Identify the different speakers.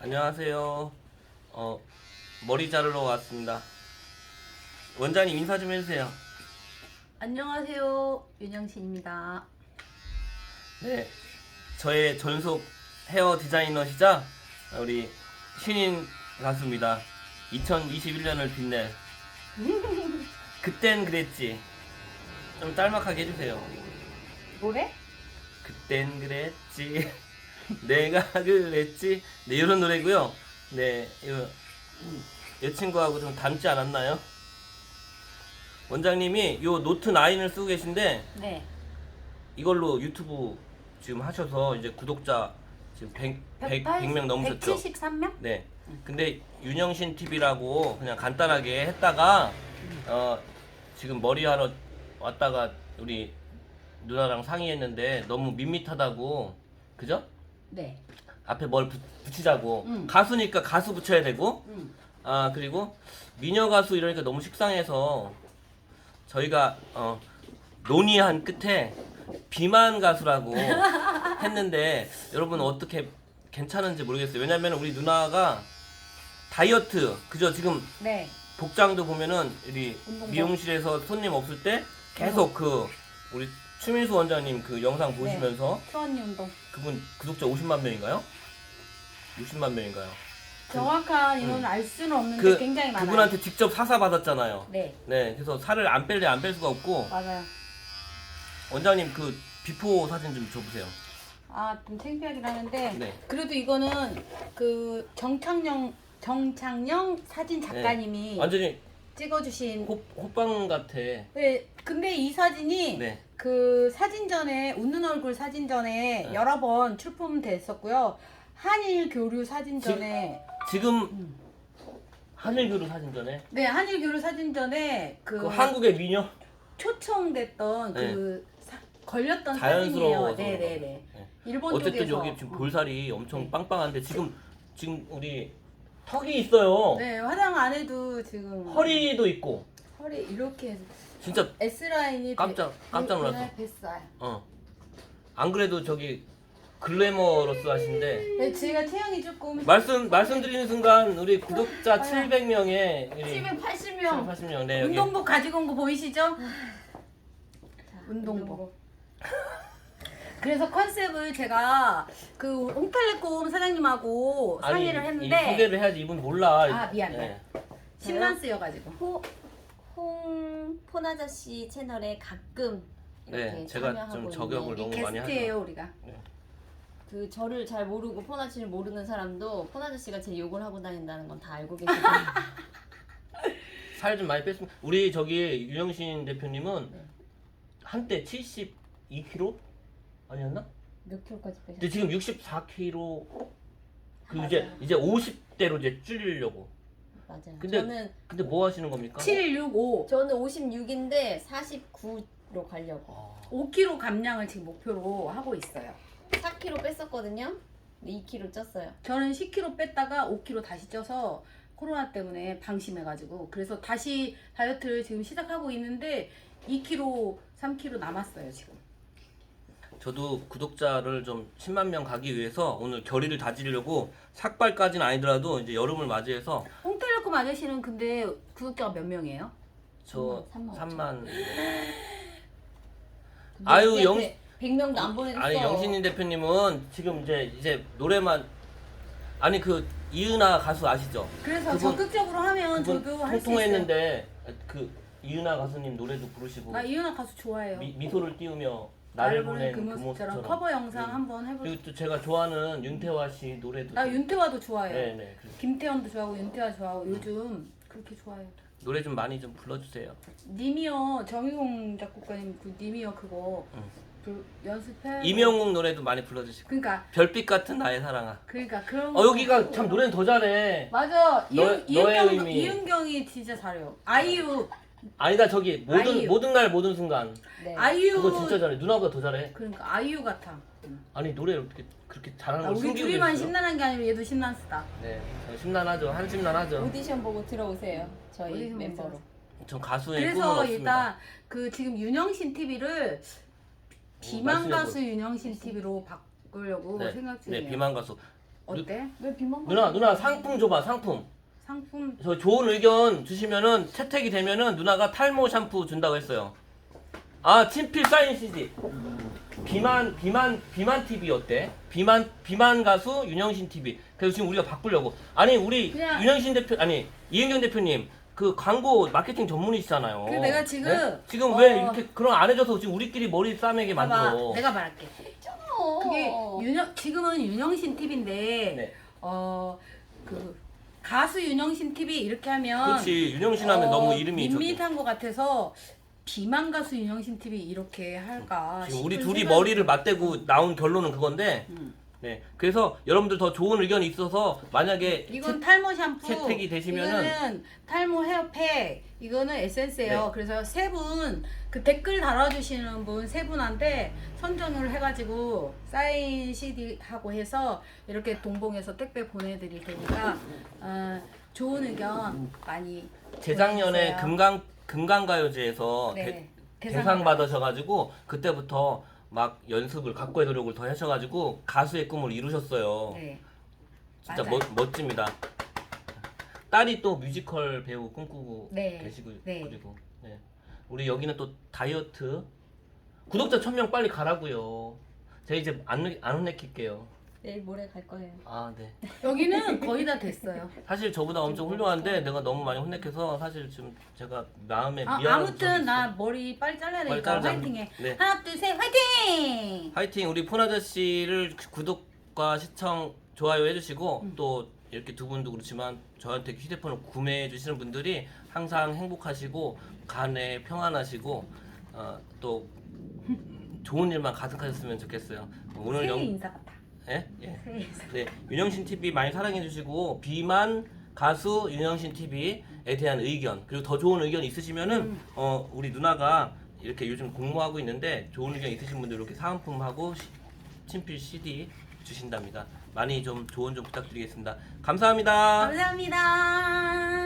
Speaker 1: 안녕하세요. 어, 머리 자르러 왔습니다. 원장님 인사 좀 해주세요.
Speaker 2: 안녕하세요. 윤영신입니다.
Speaker 1: 네, 저의 전속 헤어 디자이너시자 우리 신인 가수입니다. 2021년을 빛낼. 그땐 그랬지. 좀 짤막하게 해주세요.
Speaker 2: 노래?
Speaker 1: 그땐 그랬지. 내가 그랬지. 네, 이런 노래고요. 네, 이거 이 친구하고 좀 닮지 않았나요? 원장님이 요 노트 9을 쓰고 계신데
Speaker 2: 네.
Speaker 1: 이걸로 유튜브 지금 하셔서 이제 구독자 지금 100, 100, 100 명 넘으셨죠?
Speaker 2: 173명?
Speaker 1: 네. 근데 윤영신 TV라고 그냥 간단하게 했다가 어 지금 머리 하러 왔다가 우리 누나랑 상의했는데 너무 밋밋하다고 그죠?
Speaker 2: 네.
Speaker 1: 앞에 뭘 붙, 붙이자고
Speaker 2: 응.
Speaker 1: 가수니까 가수 붙여야 되고
Speaker 2: 음.
Speaker 1: 아 그리고 미녀 가수 이러니까 너무 식상해서 저희가 어 논의한 끝에 비만 가수라고 했는데 여러분 어떻게 괜찮은지 모르겠어요. 왜냐면 우리 누나가 다이어트 그죠 지금
Speaker 2: 네.
Speaker 1: 복장도 보면은 우리
Speaker 2: 운동복.
Speaker 1: 미용실에서 손님 없을 때 계속 그 우리 추민수 원장님 그 영상 보시면서
Speaker 2: 수원이 운동.
Speaker 1: 그분 구독자 50만 명인가요? 60만 명인가요?
Speaker 2: 정확한 인원을 알 수는 없는데
Speaker 1: 그
Speaker 2: 굉장히 많아요.
Speaker 1: 그분한테 직접 사사 받았잖아요.
Speaker 2: 네.
Speaker 1: 네, 그래서 살을 안 뺄래 안 뺄 수가 없고
Speaker 2: 맞아요.
Speaker 1: 원장님 그 비포 사진 좀 줘보세요.
Speaker 2: 아, 좀 창피하긴 하는데
Speaker 1: 네.
Speaker 2: 그래도 이거는 그 정창영 정창영 사진 작가님이
Speaker 1: 완전히
Speaker 2: 찍어주신
Speaker 1: 호, 호빵 같아.
Speaker 2: 네, 근데 이 사진이
Speaker 1: 네.
Speaker 2: 그 사진전에 웃는 얼굴 사진전에
Speaker 1: 네.
Speaker 2: 여러 번 출품됐었고요. 한일 교류 사진전에
Speaker 1: 지금 하늘교류 사진전에
Speaker 2: 네 한일 교류 사진전에 그,
Speaker 1: 그 한국의 미녀
Speaker 2: 초청됐던
Speaker 1: 네.
Speaker 2: 그 사- 걸렸던
Speaker 1: 자연스러워서
Speaker 2: 사진이에요. 네네네.
Speaker 1: 네.
Speaker 2: 일본
Speaker 1: 어쨌든
Speaker 2: 쪽에서
Speaker 1: 여기 지금 볼살이 엄청
Speaker 2: 네.
Speaker 1: 빵빵한데 지금 지금 우리 턱이 있어요.
Speaker 2: 네 화장 안 해도 지금
Speaker 1: 허리도 있고
Speaker 2: 허리 이렇게 해서
Speaker 1: 진짜
Speaker 2: S 라인이
Speaker 1: 깜짝- 깜짝 놀랐어.
Speaker 2: 뱃살.
Speaker 1: 어. 안 그래도 저기 글래머러스 하신데
Speaker 2: 네, 제가 체형이 조금
Speaker 1: 말씀 말씀드리는 순간 우리 구독자
Speaker 2: 아유.
Speaker 1: 700명에
Speaker 2: 780명
Speaker 1: 780명 네 여기
Speaker 2: 운동복 가지고 온 거 보이시죠? 운동복. 그래서 컨셉을 제가 그 홍펠레콤 사장님하고 상의를
Speaker 1: 이
Speaker 2: 했는데
Speaker 1: 소개를 해야지 이분 몰라.
Speaker 2: 아, 미안,
Speaker 1: 네.
Speaker 2: 신난 쓰여가지고
Speaker 3: 호, 홍 폰 아저씨 채널에 가끔 이렇게
Speaker 1: 네, 제가 좀
Speaker 3: 참여하고
Speaker 1: 저격을
Speaker 3: 있는데
Speaker 1: 너무 많이 하죠.
Speaker 2: 게스트예요 우리가.
Speaker 3: 그 저를 잘 모르고 폰 아저씨를 모르는 사람도 폰 아저씨가 제 욕을 하고 다닌다는 건 다 알고 계시고
Speaker 1: 살 좀 많이 뺐으면 우리 저기 유영신 대표님은
Speaker 3: 네.
Speaker 1: 한때 72kg 아니었나?
Speaker 3: 몇 킬로까지
Speaker 1: 근데
Speaker 3: 빼셨어요?
Speaker 1: 지금 64kg 그
Speaker 3: 맞아요.
Speaker 1: 이제 이제 50대로 이제 줄이려고.
Speaker 3: 맞아요.
Speaker 1: 근데-
Speaker 3: 저는
Speaker 1: 근데 뭐 하시는 겁니까?
Speaker 2: 765
Speaker 3: 저는 56인데 49로 가려고
Speaker 1: 아,
Speaker 2: 5kg 감량을 지금 목표로 하고 있어요.
Speaker 3: 4kg 뺐었거든요. 근데 2kg 쪘어요.
Speaker 2: 저는 10kg 뺐다가 5kg 다시 쪄서 코로나 때문에 방심해가지고 그래서 다시 다이어트를 지금 시작하고 있는데 2kg, 3kg 남았어요 지금.
Speaker 1: 저도 구독자를 좀 10만 명 가기 위해서 오늘 결의를 다지려고 삭발까지는 아니더라도 이제 여름을 맞이해서
Speaker 2: 홍텔레콤 아저씨는 근데 구독자가 몇 명이에요?
Speaker 1: 저
Speaker 3: 3만,
Speaker 1: 3만
Speaker 3: 근데
Speaker 1: 아유, 영-
Speaker 3: 100명도 안 보내줬어.
Speaker 1: 아니 영신이 대표님은 지금 이제 이제 노래만 아니 그 이은하 가수 아시죠?
Speaker 2: 그래서
Speaker 1: 그분-
Speaker 2: 적극적으로 하면
Speaker 1: 그분
Speaker 2: 저도 할 수 있어요.
Speaker 1: 통통했는데 그 이은하 가수님 노래도 부르시고
Speaker 2: 나 이은하 가수 좋아해요.
Speaker 1: 미, 미소를 띄우며
Speaker 2: 나를 보낸
Speaker 1: 그그
Speaker 2: 모습처럼 커버 영상
Speaker 1: 음.
Speaker 2: 한번 해볼.
Speaker 1: 그리고 또 제가 좋아하는 윤태화 씨 노래도
Speaker 2: 나
Speaker 1: 좀-
Speaker 2: 윤태화도 좋아해요.
Speaker 1: 네네 그래서
Speaker 2: 김태현도 좋아하고 윤태화 좋아하고 요즘 그렇게 좋아해요.
Speaker 1: 노래 좀 많이 좀 불러주세요.
Speaker 2: 니미어 정유공 작곡가님 그 니미어 그거
Speaker 1: 응.
Speaker 2: 그 연습해.
Speaker 1: 이명웅 노래도 많이 불러주시고
Speaker 2: 그러니까
Speaker 1: 별빛 같은 나의 사랑아.
Speaker 2: 그러니까 그런.
Speaker 1: 어 여기가 참 노래는 더 잘해.
Speaker 2: 맞아.
Speaker 1: 너-
Speaker 2: 이은,
Speaker 1: 너의
Speaker 2: 이은경도
Speaker 1: 의미.
Speaker 2: 이은경이 진짜 잘해요. 아이유
Speaker 1: 아니다 저기 모든
Speaker 2: 아이유.
Speaker 1: 모든 날 모든 순간
Speaker 3: 네.
Speaker 2: 아이유.
Speaker 1: 그거 진짜 잘해. 누나보다 더 잘해.
Speaker 2: 그러니까 아이유 같아.
Speaker 1: 아니 노래 어떻게 그렇게 잘하는
Speaker 2: 아,
Speaker 1: 걸
Speaker 2: 우리
Speaker 1: 숨기고
Speaker 2: 둘이만? 신나는 게 아니라 얘도 신난스다.
Speaker 1: 네, 저 심란하죠. 한심란하죠.
Speaker 3: 오디션 보고 들어오세요. 저희
Speaker 2: 오디션
Speaker 3: 멤버로.
Speaker 1: 전 가수의 꿈은
Speaker 2: 그래서
Speaker 1: 없습니다.
Speaker 2: 일단 그 지금 윤영신 TV를 비만
Speaker 1: 말씀해
Speaker 2: 가수 윤영신 TV로 바꾸려고
Speaker 1: 네,
Speaker 2: 생각 중이에요.
Speaker 1: 네, 비만 가수.
Speaker 2: 어때?
Speaker 3: 왜 비만
Speaker 1: 누나 누나 상품 줘봐 상품.
Speaker 2: 상품
Speaker 1: 저 좋은 의견 주시면은 채택이 되면은 누나가 탈모 샴푸 준다고 했어요. 아 친필 사인 CD. 비만 비만 비만 TV 어때? 비만 비만 가수 윤영신 TV. 그래서 지금 우리가 바꾸려고. 아니 우리
Speaker 2: 그냥-
Speaker 1: 윤영신 대표 아니 이은경 대표님 그 광고 마케팅 전문이시잖아요.
Speaker 2: 그래, 내가 지금,
Speaker 1: 네? 지금
Speaker 2: 어,
Speaker 1: 왜 이렇게 그런 안 해줘서 지금 우리끼리 머리 싸매게
Speaker 2: 봐봐
Speaker 1: 만들어?
Speaker 2: 내가 말할게 그게 윤영 지금은 윤영신 TV인데
Speaker 1: 네.
Speaker 2: 어그 가수 윤영신 TV 이렇게 하면
Speaker 1: 그렇지 윤영신 하면
Speaker 2: 어,
Speaker 1: 너무 이름이 저기.
Speaker 2: 밋밋한 것 같아서 비만 가수 윤영신 TV 이렇게 할까
Speaker 1: 지금 우리
Speaker 2: 싶은
Speaker 1: 둘이
Speaker 2: 생각이-
Speaker 1: 머리를 맞대고 나온 결론은 그건데
Speaker 2: 음.
Speaker 1: 네. 그래서 여러분들 더 좋은 의견이 있어서 만약에
Speaker 2: 이건 탈모 샴푸.
Speaker 1: 채택이 되시면은-
Speaker 2: 이거는 탈모 헤어팩. 이거는 에센스예요.
Speaker 1: 네.
Speaker 2: 그래서 세 분 그 댓글 달아주시는 분 세 분한테 선정을 해가지고 사인 CD 하고 해서 이렇게 동봉해서 택배 보내드릴 테니까 어, 좋은 의견 많이
Speaker 1: 재작년에
Speaker 2: 보내주세요.
Speaker 1: 금강 금강가요제에서
Speaker 2: 네,
Speaker 1: 대,
Speaker 2: 대상
Speaker 1: 받으셔가지고 그때부터 막 연습을 각고의 노력을 더 하셔가지고 가수의 꿈을 이루셨어요.
Speaker 2: 네.
Speaker 1: 진짜
Speaker 2: 맞아요.
Speaker 1: 멋, 멋집니다. 딸이 또 뮤지컬 배우 꿈꾸고
Speaker 2: 네.
Speaker 1: 계시고
Speaker 2: 네.
Speaker 1: 그리고 네. 우리 여기는 또 다이어트 구독자 1000명 빨리 가라고요. 제가 이제 안, 안 혼내킬게요.
Speaker 3: 내일 모레 갈 거예요.
Speaker 1: 아 네.
Speaker 2: 여기는 거의 다 됐어요.
Speaker 1: 사실 저보다 엄청 훌륭한데 내가 너무 많이 혼내켜서 사실 지금 제가 마음에
Speaker 2: 아,
Speaker 1: 미안한
Speaker 2: 아무튼 나 머리 빨리 잘라야
Speaker 1: 빨리
Speaker 2: 되니까
Speaker 1: 자르자.
Speaker 2: 화이팅해.
Speaker 1: 네.
Speaker 2: 하나 둘 셋 화이팅!
Speaker 1: 화이팅 우리 폰 아저씨를 구독과 시청 좋아요 해주시고
Speaker 2: 음.
Speaker 1: 또 이렇게 두 분도 그렇지만 저한테 휴대폰을 구매해 주시는 분들이 항상 행복하시고 간에 평안하시고 어, 또 음, 좋은 일만 가득하셨으면 좋겠어요. 오늘
Speaker 2: 새해
Speaker 1: 영
Speaker 2: 인사 같다.
Speaker 1: 예? 예. 네, 윤영신 TV 많이 사랑해 주시고 비만 가수 윤영신 TV에 대한 의견 그리고 더 좋은 의견 있으시면은
Speaker 2: 음.
Speaker 1: 어 우리 누나가 이렇게 요즘 공모하고 있는데 좋은 의견 있으신 분들 이렇게 사은품하고 시- 친필 CD 주신답니다. 많이 좀 조언 좀 부탁드리겠습니다. 감사합니다.
Speaker 2: 감사합니다.